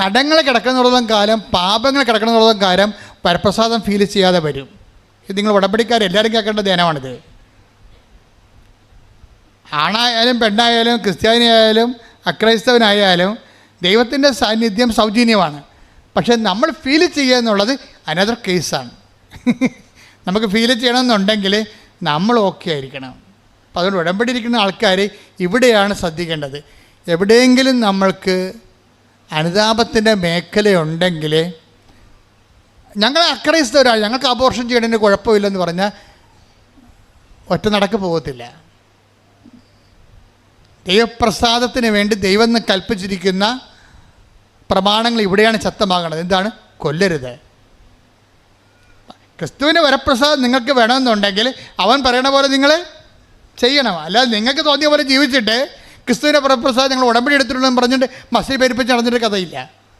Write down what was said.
കടങ്ങൾ കിടക്കുന്നിടത്തോളം കാലം പാപങ്ങൾ കിടക്കുന്നിടത്തോളം കാലം പരപ്രസാദം ഫീൽ ചെയ്യാതെ വരും. ഇത് നിങ്ങൾ ഉടമ്പടിക്കാർ എല്ലാവരും കേൾക്കേണ്ട ധ്യാനമാണിത്. ആണായാലും പെണ്ണായാലും ക്രിസ്ത്യാനിയായാലും അക്രൈസ്തവനായാലും ദൈവത്തിന്റെ സാന്നിധ്യം സൗജന്യമാണ്. പക്ഷേ നമ്മൾ ഫീൽ ചെയ്യുക എന്നുള്ളത് അനദർ കേസാണ് നമുക്ക് ഫീൽ ചെയ്യണമെന്നുണ്ടെങ്കിൽ നമ്മൾ ഓക്കെ ആയിരിക്കണം. അപ്പോൾ അതുകൊണ്ട് ഉടമ്പടിയിരിക്കുന്ന ആൾക്കാർ ഇവിടെയാണ് ശ്രദ്ധിക്കേണ്ടത്. എവിടെയെങ്കിലും നമ്മൾക്ക് അനുതാപത്തിന്റെ മേഖലയുണ്ടെങ്കിൽ ഞങ്ങൾ അക്രൈസ്തവരാണ് ഞങ്ങൾക്ക് അബോർഷൻ ചെയ്യണതിന് കുഴപ്പമില്ലെന്ന് പറഞ്ഞാൽ ഒറ്റ നടക്ക് പോകത്തില്ല. ദൈവപ്രസാദത്തിന് വേണ്ടി ദൈവം കൽപ്പിച്ചിരിക്കുന്ന പ്രമാണങ്ങൾ ഇവിടെയാണ് ശക്തമാകണത്. എന്താണ്? കൊല്ലരുത്. ക്രിസ്തുവിന്റെ വരപ്രസാദം നിങ്ങൾക്ക് വേണമെന്നുണ്ടെങ്കിൽ അവൻ പറയണ പോലെ നിങ്ങൾ ചെയ്യണം. അല്ലാതെ നിങ്ങൾക്ക് തോന്നിയ പോലെ ജീവിച്ചിട്ട് ക്രിസ്തുവിന്റെ വരപ്രസാദം ഞങ്ങൾ ഉടമ്പടി എടുത്തിട്ടുണ്ടെന്ന് പറഞ്ഞിട്ട് മസ്ജിദ് പെരുപ്പിച്ച് നടന്നിട്ട് കഥയില്ല.